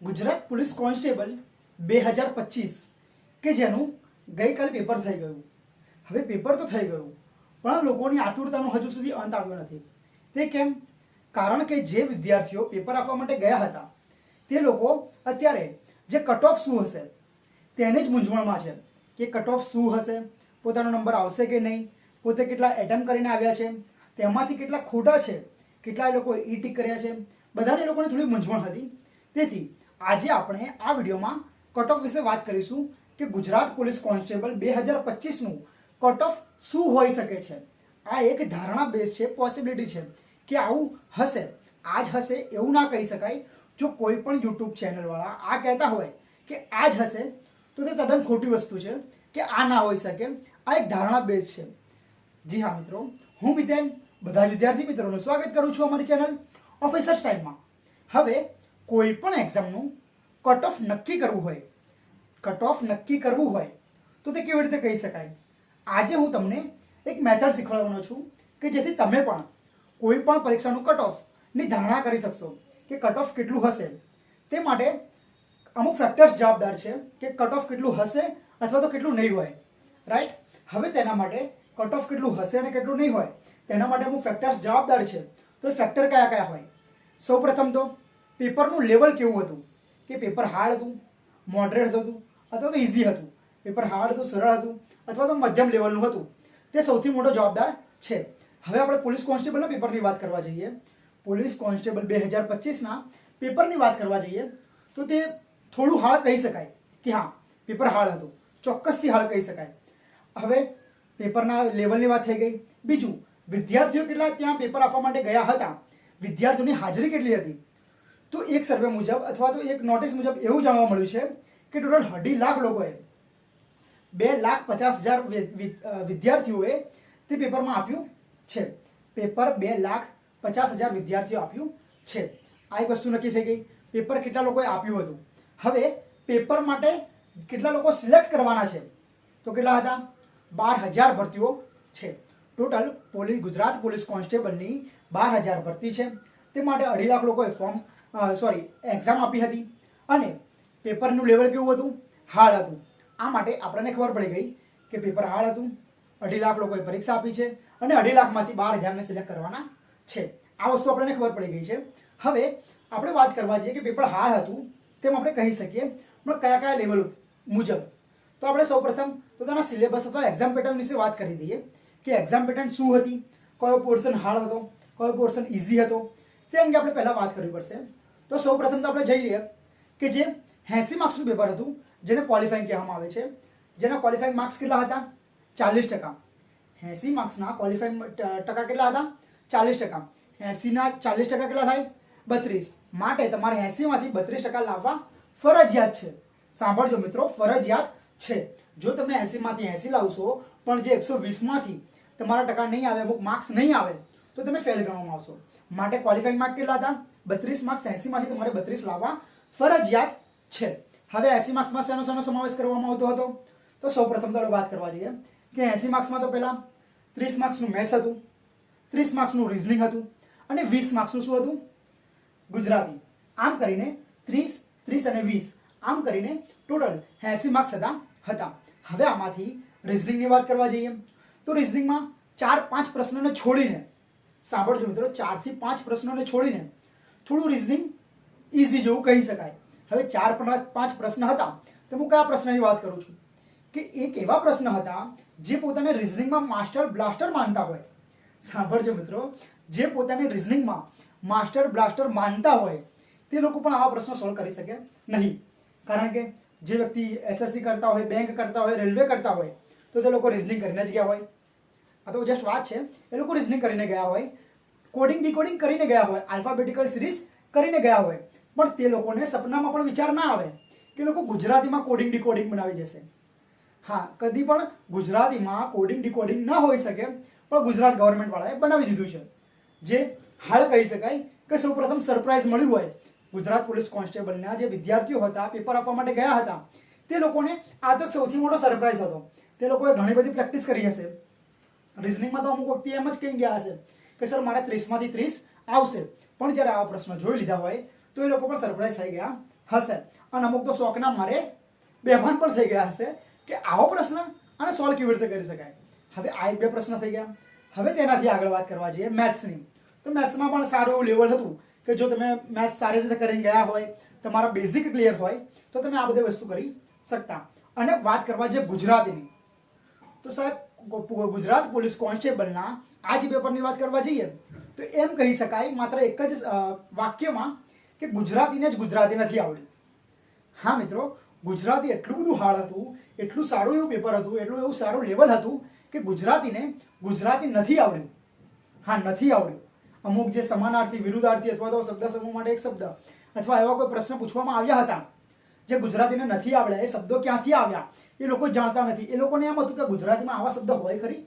Gujarat police constable બે હજાર પચીસ, કે જેનું ગઈકાલે પેપર થઈ ગયું. હવે પેપર તો થઈ ગયું, પણ લોકોની આતુરતાનો હજુ સુધી અંત આવ્યો નથી. તે કેમ? કારણ કે જે વિદ્યાર્થીઓ પેપર આપવા માટે ગયા હતા, તે લોકો અત્યારે જે કટ ઓફ શું હશે, તેને જ મૂંઝવણમાં છે કે કટ ઓફ શું હશે, પોતાનો નંબર આવશે કે નહીં, પોતે કેટલા એટેમ્પ કરીને આવ્યા છે, તેમાંથી કેટલા ખોટા છે, કેટલા લોકો ઈ ટીક કર્યા છે, બધાને લોકોને થોડી મૂંઝવણ હતી. તેથી આજે આપણે આ વિડીયોમાં કટ ઓફ વિશે વાત કરીશું કે ગુજરાત પોલીસ કોન્સ્ટેબલ બે હજાર પચીસનું કટ ઓફ શું હોઈ શકે છે. આ એક ધારણા બેઝ છે પોસિબિલિટી છે કે આવું હશે. આ જ હશે એવું ના કહી શકાય. જો કોઈ પણ યુટ્યુબ ચેનલવાળા આ કહેતા હોય કે આ જ હશે, તો તે તદ્દન ખોટી વસ્તુ છે કે આ ના હોઈ શકે. આ એક ધારણા બેઝ છે. જી હા મિત્રો, હું મિતેન બધા વિદ્યાર્થી મિત્રોનું સ્વાગત કરું છું અમારી ચેનલ ઓફિસર સ્ટાઇલમાં હવે કોઈ પણ એક્ઝામનું કટ ઓફ નક્કી કરવું હોય કટ ઓફ નક્કી કરવું હોય, તો તે કેવી રીતે કહી શકાય? આજે હું તમને એક મેથડ શીખવાડવાનો છું કે જેથી તમે પણ કોઈ પણ પરીક્ષાનું કટ ઓફની ધારણા કરી શકશો કે કટ ઓફ કેટલું હશે. તે માટે અમુક ફેક્ટર્સ જવાબદાર છે કે કટ ઓફ કેટલું હશે અથવા તો કેટલું નહીં હોય. રાઈટ હવે તેના માટે કટ ઓફ કેટલું હશે અને કેટલું નહીં હોય, તેના માટે અમુક ફેક્ટર્સ જવાબદાર છે. તો એ ફેક્ટર કયા કયા હોય? સૌપ્રથમ તો પેપરનું લેવલ કેવું હતું? કે પેપર હાર્ડ હતું મોડરેટ હતું, અથવા તો ઇઝી હતું. પેપર હાર્ડ હતું, સરળ હતું, અથવા તો મધ્યમ લેવલનું હતું. તે સૌથી મોટો જવાબદાર છે. હવે આપણે પોલીસ કોન્સ્ટેબલના પેપરની વાત કરવા જઈએ. પોલીસ કોન્સ્ટેબલ બે હજાર પચીસના પેપરની વાત કરવા જઈએ, તો તે થોડું હાર્ડ કહી શકાય કે હા, પેપર હાર્ડ હતું. ચોક્કસથી હાર્ડ કહી શકાય. હવે પેપરના લેવલની વાત થઈ ગઈ. બીજું, વિદ્યાર્થીઓ કેટલા ત્યાં પેપર આપવા માટે ગયા હતા? વિદ્યાર્થીઓની હાજરી કેટલી હતી? તો એક સર્વે મુજબ અથવા તો એક નોટિસ મુજબ એવું જાણવા મળ્યું છે કે ટોટલ અઢી લાખ લોકોએ બે લાખ પચાસ હજાર વિદ્યાર્થીઓએ તે પેપરમાં આપ્યું છે. પેપર બે લાખ પચાસ હજાર વિદ્યાર્થીઓ આપ્યું છે. આ એક વસ્તુ નક્કી થઈ ગઈ. પેપર કેટલા લોકોએ આપ્યું હતું? હવે પેપર માટે કેટલા લોકો સિલેક્ટ કરવાના છે? તો કેટલા હતા? બાર હજાર ભરતીઓ છે. ટોટલ પોલીસ ગુજરાત પોલીસ કોન્સ્ટેબલની બાર હજાર ભરતી છે. તે માટે અઢી લાખ લોકોએ ફોર્મ સોરી એક્ઝામ આપી હતી અને પેપરનું લેવલ કેવું હતું? હાર્ડ હતું. આ માટે આપણને ખબર પડી ગઈ કે પેપર હાર્ડ હતું. અઢી લાખ લોકોએ પરીક્ષા આપી છે અને અઢી લાખમાંથી બાર હજારને સિલેક્ટ કરવાના છે. આ વસ્તુ આપણને ખબર પડી ગઈ છે. હવે આપણે વાત કરવા જઈએ કે પેપર હાર્ડ હતું તેમ આપણે કહી શકીએ. પણ કયા કયા લેવલ મુજબ? તો આપણે સૌપ્રથમ પોતાના સિલેબસ અથવા એક્ઝામ પેટર્ન વિશે વાત કરી દઈએ કે એક્ઝામ પેટર્ન શું હતી? કયો પોર્શન હાર્ડ હતો? કયો પોર્શન ઇઝી હતો? તે અંગે આપણે પહેલાં વાત કરવી પડશે તો સૌપ્રથમ તો આપણે જઈ લઈએ કે જે એંસી માર્ક્સનું પેપર હતું જેને ક્વોલિફાઈંગ કહેવામાં આવે છે જેના ક્વોલિફાઈંગ માર્ક્સ કેટલા હતા ચાલીસ ટકા એંસી માર્ક્સના ક્વોલિફાઈંગ ટકા કેટલા હતા ચાલીસ ટકા એંસીના ચાલીસ ટકા કેટલા થાય બત્રીસ માટે તમારે એંસીમાંથી બત્રીસ ટકા લાવવા ફરજિયાત છે સાંભળજો મિત્રો ફરજિયાત છે જો તમે એંસીમાંથી એંસી લાવશો પણ જે એકસો વીસમાંથી તમારા ટકા નહીં આવે અમુક માર્ક્સ નહીં આવે તો તમે ફેલ ગણવામાં આવશો માટે ક્વોલિફાઈંગ માર્ક કેટલા હતા? બત્રીસ માર્ક્સ એંસીમાંથી તમારે બત્રીસ લાવવા ફરજિયાત છે. હવે એસી માર્ક્સમાં શેનો શેનો સમાવેશ કરવામાં આવતો હતો? તો સૌપ્રથમ તો આપણે વાત કરવા જઈએ. કે એંસી માર્ક્સમાં તો પહેલા ત્રીસ માર્ક્સનું મેથ્સ હતું, ત્રીસ માર્ક્સનું રિઝનિંગ હતું, અને વીસ માર્ક્સનું શું હતું? ગુજરાતી. આમ કરીને ત્રીસ ત્રીસ અને વીસ. આમ કરીને ટોટલ એસી માર્ક્સ હતા હતા. હવે આમાંથી રિઝનિંગની વાત કરવા જઈએ. તો રિઝનિંગમાં ચાર, પાંચ પ્રશ્નોને છોડીને સાંભળજો મિત્રો, ચારથી પાંચ પ્રશ્નોને છોડીને થોડું રિઝનિંગ ઇઝી જેવું કહી શકાય. હવે ચાર પાંચ પ્રશ્ન હતા, તો હું કયા પ્રશ્નની વાત કરું છું? કે એક એવા પ્રશ્ન હતા, જે પોતાને રિઝનિંગમાં માસ્ટર બ્લાસ્ટર માનતા હોય. સાંભળજો મિત્રો, જે પોતાને રિઝનિંગમાં માસ્ટર બ્લાસ્ટર માનતા હોય, તે લોકો પણ આવા પ્રશ્નો સોલ્વ કરી શકે નહીં. કારણ કે જે વ્યક્તિ એસએસસી કરતા હોય બેંક કરતા હોય રેલવે કરતા હોય, તો તે લોકો રિઝનિંગ કરીને જ ગયા હોય. આ તો જસ્ટ વાત છે. એ લોકો રિઝનિંગ કરીને ગયા હોય. કોડિંગ ડીકોડિંગ કરીને ગયા હોય. આલ્ફાબેટિકલ સિરીઝ કરીને ગયા હોય. પણ તે લોકોને સપનામાં પણ વિચાર ના આવે કે લોકો ગુજરાતીમાં કોડિંગ ડીકોડિંગ બનાવી દેશે. હા, કદી પણ ગુજરાતીમાં કોડિંગ ડીકોડિંગ ન હોઈ શકે, પણ ગુજરાત ગવર્મેન્ટવાળાએ બનાવી દીધું છે. જે હાલ કહી શકાય કે સૌપ્રથમ સરપ્રાઇઝ મળ્યું હોય. ગુજરાત પોલીસ કોન્સ્ટેબલના જે વિદ્યાર્થીઓ હતા પેપર આપવા માટે ગયા હતા, તે લોકોને આ તો સૌથી મોટો સરપ્રાઇઝ હતો. તે લોકોએ ઘણી બધી પ્રેક્ટિસ કરી હશે. રિઝનિંગમાં તો અમુક વખતે એમ જ કહી ગયા હશે કે, સર, મારે ત્રીસમાંથી ત્રીસ આવશે. પણ જ્યારે આવા પ્રશ્નો જોઈ લીધા હોય, તો એ લોકો પણ સરપ્રાઈઝ થઈ ગયા હશે. અને અમુક તો શોખના મારે બેભાન પણ થઈ ગયા હશે કે, આવો પ્રશ્ન અને સોલ્વ કેવી રીતે કરી શકાય? હવે આ બે પ્રશ્ન થઈ ગયા. હવે તેનાથી આગળ વાત કરવા જઈએ મેથ્સની તો મેથ્સમાં પણ સારું એવું લેવલ હતું કે, જો તમે મેથ્સ સારી રીતે કરીને ગયા હોય, તમારા બેઝિક ક્લિયર હોય, તો તમે આ બધી વસ્તુ કરી શકતા. અને વાત કરવા જે ગુજરાતીની. તો સાહેબ ગુજરાત પોલીસ કોન્સ્ટેબલના આ જ પેપરની વાત કરવા જઈએ, તો એમ કહી શકાય, માત્ર એક જ વાક્યમાં કે ગુજરાતીને જ ગુજરાતી નથી આવડ્યું હા, મિત્રો, ગુજરાતી એટલું બધું હાર્ડ હતું, એટલું સારું એવું પેપર હતું, એટલું એવું સારું લેવલ હતું કે ગુજરાતીને ગુજરાતી નથી આવડ્યું. હા, નથી આવડ્યું. અમુક જે સમાનાર્થી, વિરુદ્ધાર્થી અથવા તો શબ્દ સમૂહ માટે એક શબ્દ અથવા એવા કોઈ પ્રશ્ન પૂછવામાં આવ્યા હતા, જે ગુજરાતીને નથી આવડ્યા, એ શબ્દો ક્યાંથી આવ્યા? એ લોકો જાણતા નથી. એ લોકોને એમ હતું કે ગુજરાતીમાં આવા શબ્દ હોય ખરી?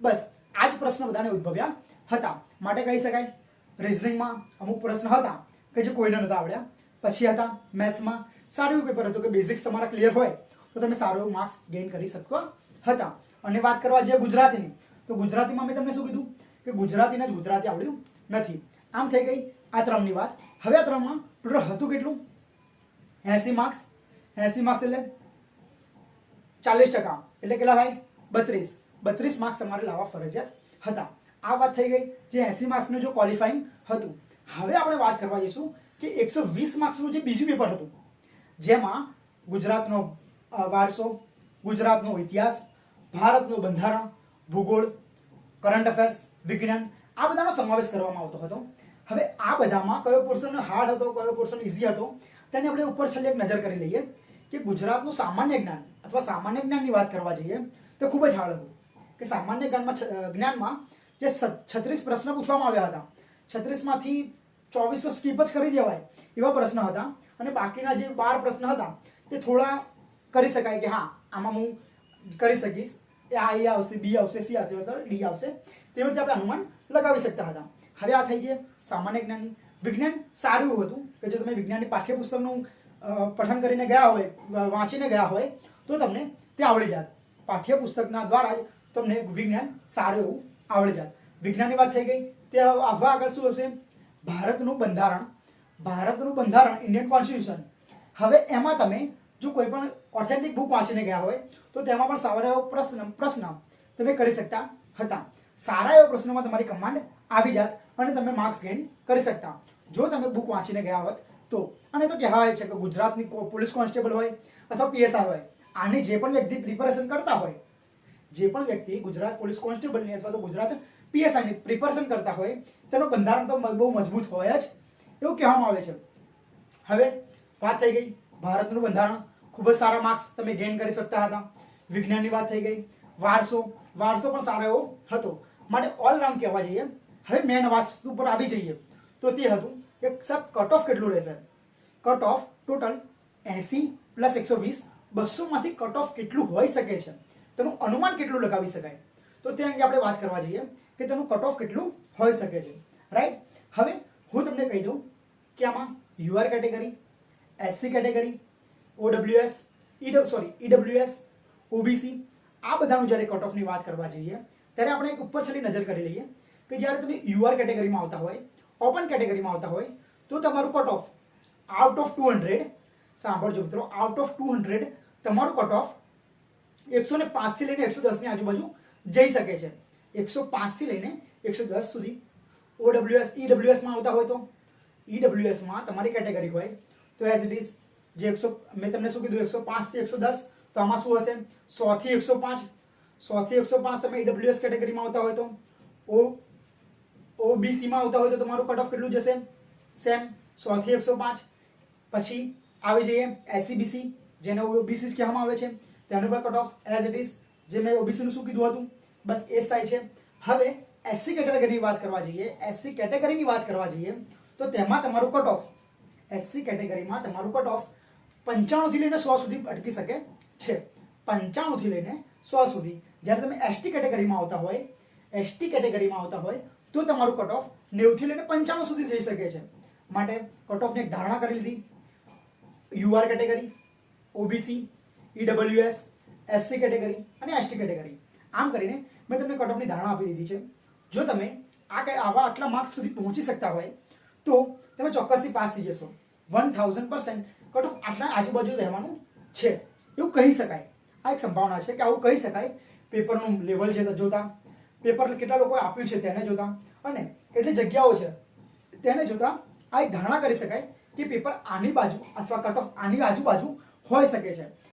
બસ, આ જ પ્રશ્ન બધાને ઉદ્ભવ્યા હતા. માટે કહી શકાય રિઝનિંગમાં અમુક પ્રશ્ન હતા કે જે કોઈને નહોતા આવડ્યા. પછી હતા મેથ્સમાં સારું એવું પેપર હતું કે બેઝિક્સ તમારા ક્લિયર હોય તો તમે સારું એવું માર્ક્સ ગેઇન કરી શકો હતા. અને વાત કરવા જે ગુજરાતીની, તો ગુજરાતીમાં મેં તમને શું કીધું? કે ગુજરાતીને જ ગુજરાતી આવડ્યું નથી. આમ થઈ ગઈ આ ત્રણની વાત. હવે આ ત્રણમાં ટોટલ હતું કેટલું? એસી માર્ક્સ એસી માર્ક્સ એટલે ચાલીસ ટકા. એટલે કેટલા થાય? બત્રીસ. બત્રીસ માર્ક્સ તમારે લાવવા ફરજિયાત હતા. આ વાત થઈ ગઈ જે એસી માર્ક્સનું જો ક્વોલિફાઈંગ હતું. હવે આપણે વાત કરવા જઈશું કે એકસો વીસ માર્ક્સનું જે બીજું પેપર હતું, જેમાં ગુજરાતનો વારસો, ગુજરાતનો ઇતિહાસ, ભારતનું બંધારણ, ભૂગોળ કરંટ અફેર્સ વિજ્ઞાન, આ બધાનો સમાવેશ કરવામાં આવતો હતો. હવે આ બધામાં કયો પોર્શન હાર્ડ હતો, કયો પોર્શન ઇઝી હતો, તેને આપણે ઉપર છેલ્લે એક નજર કરી લઈએ. કે ગુજરાતનું સામાન્ય જ્ઞાન અથવા સામાન્ય જ્ઞાનની વાત કરવા જઈએ, તો ખૂબ જ હાળ હતું કે સામાન્ય જ્ઞાનમાં જ્ઞાનમાં જે છત્રીસ પ્રશ્ન પૂછવામાં આવ્યા હતા, છત્રીસમાંથી ચોવીસો સ્કીપ જ કરી દેવાય એવા પ્રશ્ન હતા અને બાકીના જે બાર પ્રશ્ન હતા, તે થોડા કરી શકાય કે હા, આમાં હું કરી શકીશ. એ આ, એ આવશે, બી આવશે, સી આવશે ડી આવશે. તેવી રીતે આપણે અનુમાન લગાવી શકતા હતા. હવે આ થઈ ગયા સામાન્ય જ્ઞાનની વિજ્ઞાન સારું એવું હતું કે જો તમે વિજ્ઞાનની પાઠ્યપુસ્તકનું પઠન કરીને ગયા હોય વાંચીને ગયા હોય, તો તમને તે આવડી જાત પાઠ્યપુસ્તકના દ્વારા જ તમને વિજ્ઞાન સારું એવું આવડી જાત વિજ્ઞાનની વાત થઈ ગઈ, તે આવવા આગળ શું હશે? ભારતનું બંધારણ ભારતનું બંધારણ ઇન્ડિયન કોન્સ્ટિટ્યુશન હવે એમાં તમે જો કોઈ પણ ઓથેન્ટિક બુક વાંચીને ગયા હોય, તો તેમાં પણ સારો એવો પ્રશ્ન પ્રશ્ન તમે કરી શકતા હતા. સારા એવા પ્રશ્નોમાં તમારી કમાન્ડ આવી જાત અને તમે માર્ક્સ ગેઇન કરી શકતા. જો તમે બુક વાંચીને ગયા હોત તો અને તો કહેવાય છે કે ગુજરાતની પોલીસ કોન્સ્ટેબલ હોય અથવા પીએસઆઈ હોય, આની જે પણ વ્યક્તિ પ્રિપેરેશન કરતા હોય, જે પણ વ્યક્તિ ગુજરાત પોલીસ કોન્સ્ટેબલની અથવા તો ગુજરાત પીએસઆઈની પ્રિપરેશન કરતા હોય, તેનું બંધારણ તો બહુ મજબૂત હોય જ. એવું કહેવામાં આવે છે. હવે વાત થઈ ગઈ ભારતનું બંધારણ. ખૂબ જ સારા માર્ક્સ તમે ગેઇન કરી શકતા હતા. વિજ્ઞાનની વાત થઈ ગઈ. વારસો વારસો પણ સારો એવો હતો. માટે ઓલરાઉન્ડ કહેવા જઈએ. હવે મેન વાત ઉપર આવી જઈએ. તો તે હતું કે સાહેબ કટ ઓફ કેટલું રહેશે? Cut off total SC plus એકસો વીસ, બસોમાંથી કટ ઓફ કેટલું હોઈ શકે છે? તેનું અનુમાન કેટલું લગાવી શકાય? તો તે અંગે આપણે વાત કરવા જઈએ કે તેનું કટ ઓફ કેટલું હોઈ શકે છે. રાઈટ હવે હું તમને કહી દઉં કે આમાં યુઆર કેટેગરી એસસી કેટેગરી ઓડબ્લ્યુએસ ઈડબ સોરી ઈડબ્લ્યુએસ ઓબીસી આ બધાનું જ્યારે કટ ઓફની વાત કરવા જઈએ, ત્યારે આપણે એક ઉપર છેલ્લી નજર કરી લઈએ કે જ્યારે તમે યુઆર કેટેગરીમાં આવતા હોય ઓપન કેટેગરીમાં આવતા હોય, તો તમારું cut off out of two hundred સાંભળજો મિત્રો આઉટ ઓફ ટુ હંડ્રેડ તમારું કટ ઓફ એકસો ને પાંચથી લઈને એકસો દસની આજુબાજુ જઈ શકે છે. એકસો પાંચથી લઈને એકસો દસ સુધી. ઓડબ્લ્યુએસ ઈડબ્લ્યુએસમાં આવતા હોય તો? ઈડબ્લ્યુએસમાં તમારી કેટેગરી હોય. તો એઝ ઇટ ઇઝ જે એકસો, મેં તમને શું કીધું, એકસો પાંચથી એકસો દસ, તો આમાં શું હશે? સોથી એકસો પાંચ. સોથી એકસો પાંચ તમે ઈડબ્લ્યુએસ કેટેગરીમાં આવતા હોય તો? ઓ ઓબીસીમાં આવતા હોય તો તમારું કટ ઓફ કેટલું જશે? સેમ સોથી એકસો પાંચ. પછી આવી જઈએ એસસીબીસી જેને ઓબીસી કહેવામાં આવે છે. તેનું પણ cut off as it is જે મેં ઓબીસીનું શું કીધું હતું? બસ એ થાય છે. હવે એસસી કેટેગરીની વાત કરવા જઈએ. એસસી કેટેગરીની વાત કરવા જઈએ, તો તેમાં તમારું કટ ઓફ એસસી કેટેગરીમાં તમારું કટ ઓફ પંચાણુંથી લઈને સો સુધી અટકી શકે છે. પંચાણુંથી લઈને સો સુધી. જ્યારે તમે એસટી કેટેગરીમાં આવતા હોય એસટી કેટેગરીમાં આવતા હોય તો તમારું કટ ઓફ નેવથી લઈને પંચાણું સુધી જઈ શકે છે. માટે કટ ઓફની એક ધારણા કરી લીધી. UR category OBC EWS SC category અને એસટી કેટેગરી આમ કરીને મેં તમને કટ ઓફની ધારણા આપી દીધી છે. જો તમે આ કઈ આવા આટલા માર્ક્સ સુધી પહોંચી શકતા હોય, તો તમે ચોક્કસથી પાસ થઈ જશો. One thousand percent cut off આટલા આજુબાજુ રહેવાનું છે. એવું કહી શકાય. આ એક સંભાવના છે કે આવું કહી શકાય. પેપરનું લેવલ છે જોતા. પેપર કેટલા લોકોએ આપ્યું છે તેને જોતા. અને કેટલી જગ્યાઓ છે તેને જોતા આ એક ધારણા કરી શકાય કે પેપર આની બાજુ અથવા કટ ઓફ આની આજુબાજુ હોઈ શકે છે.